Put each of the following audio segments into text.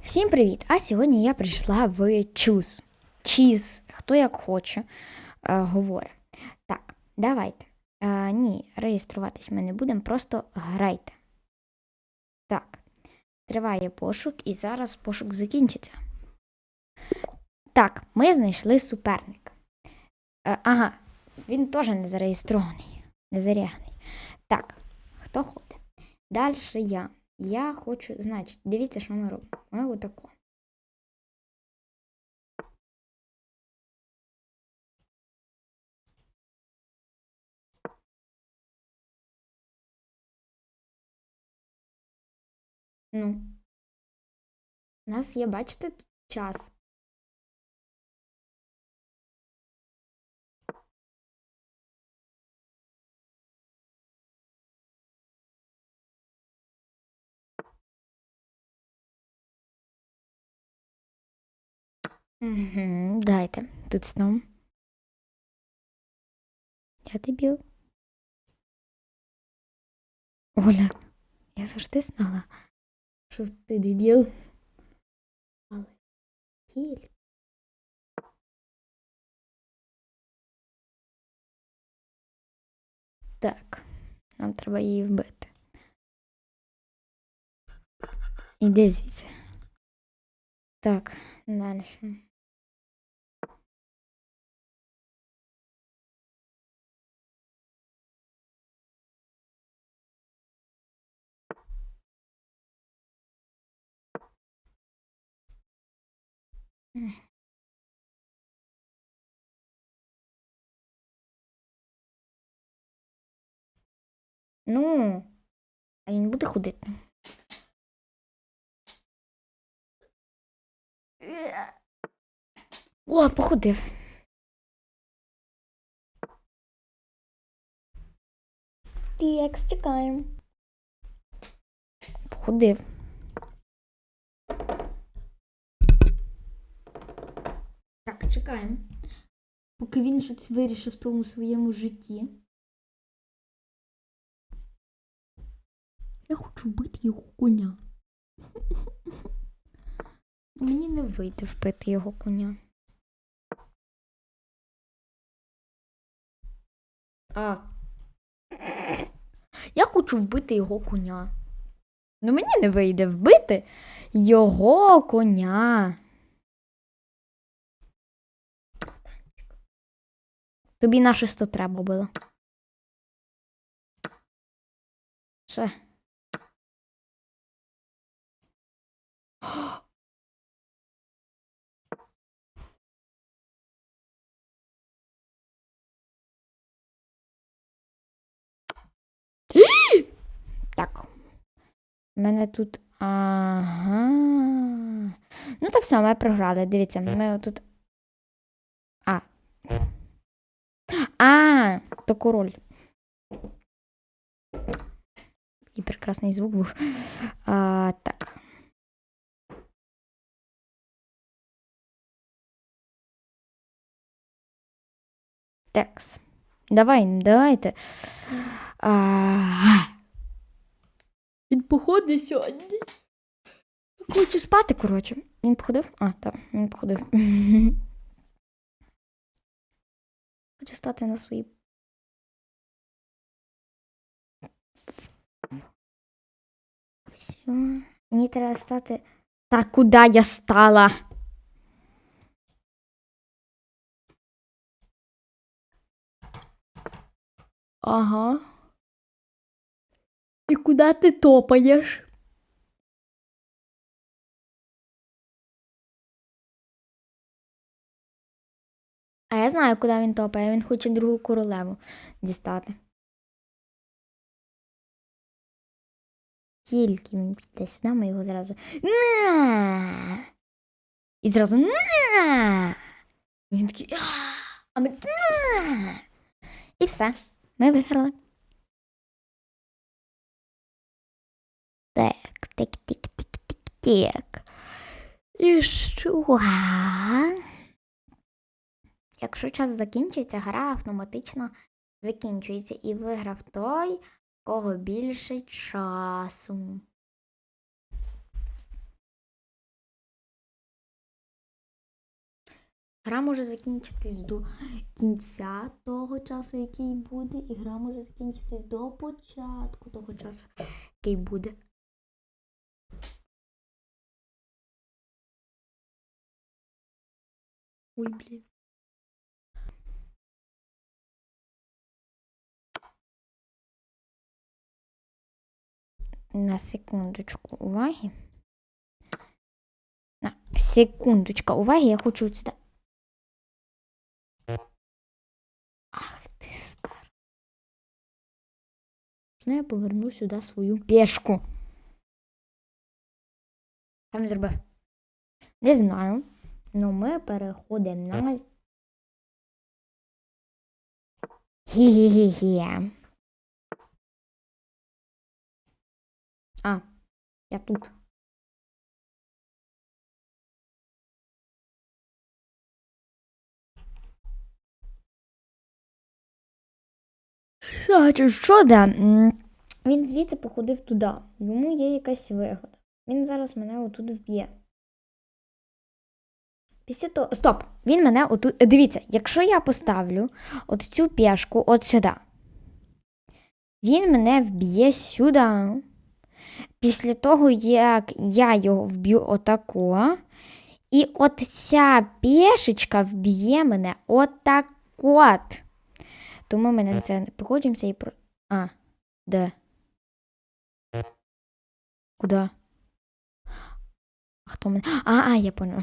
Всім привіт! А сьогодні я прийшла в чуз. Чіз, хто як хоче, е, говорить. Так, давайте. Е, ні, реєструватись ми не будемо, просто грайте. Так, триває пошук, і зараз пошук закінчиться. Так, ми знайшли суперника. Е, ага, він теж не зареєстрований, не заряганий. Так, хто ходить? Далі я. Я хочу, значить, дивіться, що ми робимо. Ми отако. Ну. У нас є, бачите, тут час. Угу, дайте. Тут сном. Я дебіл. Оля, я завжди знала, що ти дебіл. Але тільки. Так, нам треба її вбити. Іди звідси. Так, далі. Ну, а він буде ходити. О, походив. Текс, чекаємо. Походив. Так, чекаємо. Поки він щось вирішив в тому своєму житті. Я хочу вбити його коня. Мені не вийде вбити його коня. А. Я хочу вбити його коня. Ну мені не вийде вбити його коня. Тобі на щось треба було. Ще. Так. У мене тут. Ага. Ну, то все, ми програли. Дивіться, ми тут. А. А, то король. І прекрасний звук був. А, так. Текс. Давай, давайте. А... Він походить сьогодні. Хочу спати, коротше. Він походив? А, так, він походив. Хочу стати на свої. Все. Мені треба стати. Та куди я стала? Ага. І куди ти топаєш? А я знаю, куди він топає. Він хоче другу королеву дістати. Тільки він піде сюди, ми його зразу. На! І зразу на! Він такий. «А!» Ми. «На!» І все. Ми виграли. Так, так, так, так, так, так. І що? Якщо час закінчиться, гра автоматично закінчується і виграв той, кого більше часу. Гра може закінчитись до кінця того часу, який буде, і гра може закінчитись до початку того часу, який буде. Ой, блін. На секундочку уваги. На секундочка уваги, я хочу от сюди. Ах ти стар. Ну, я поверну сюди свою пешку. Він зробив? Не знаю. Ну, ми переходимо на. Хі-хі-хі-хі. Я тут. Що де? Він звідси походив туди. Йому є якась вигода. Він зараз мене отут вб'є. Після того. Стоп! Він мене отут. Дивіться, якщо я поставлю от цю пішку от сюди, він мене вб'є сюди. Після того, як я його вб'ю отако, і от ця пішечка вб'є мене отак от. Тому ми на це не погодимося і про. А, де? Куда? А Хто мене? А, а, я понял.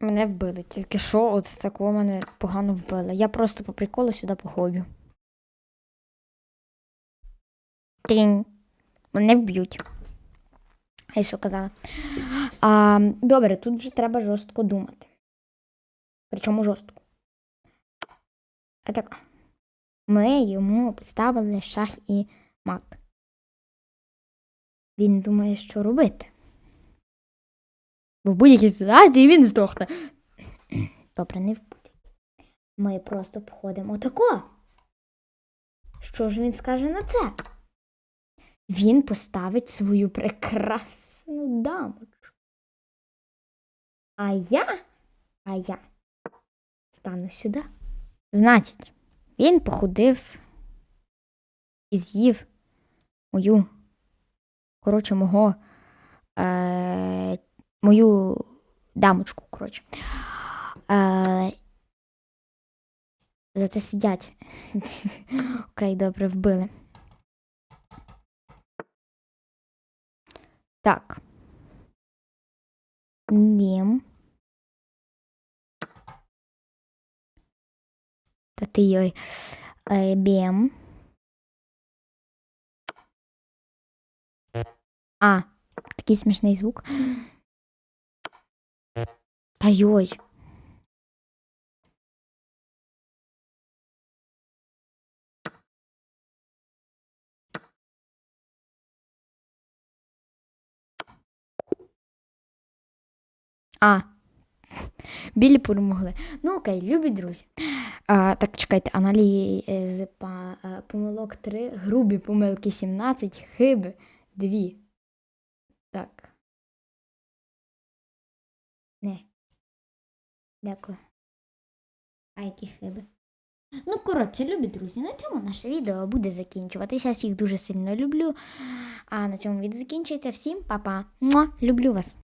Мене вбили. Тільки що от такого мене погано вбили. Я просто по приколу сюди походжу. Трінь. Мене вб'ють. Я що казала? А, добре, тут вже треба жорстко думати. Причому жорстко. А так. Ми йому поставили шах і мат. Він думає, що робити. Бо в будь-якій ситуації він здохне. Добре, не в будь-якій. Ми просто походимо отако. Що ж він скаже на це? Він поставить свою прекрасну дамочку. А я, а я стану сюди. Значить, він походив і з'їв мою, коротше, мого, е, мою дамочку, коротше. Е, за це сидять. Окей, добре, вбили. Так. Бім. Та ти йой. Е, Бім. А, такий смішний звук. Та йой. А. Білі перемогли. Ну окей, любі друзі. А, так, чекайте, аналіз па, е, помилок 3, грубі помилки 17, хиби 2. Так. Не. Дякую. А які хиби? Ну, коротше, любі друзі, на цьому наше відео буде закінчуватися. Всіх дуже сильно люблю. А на цьому відео закінчується. Всім па-па. Люблю вас.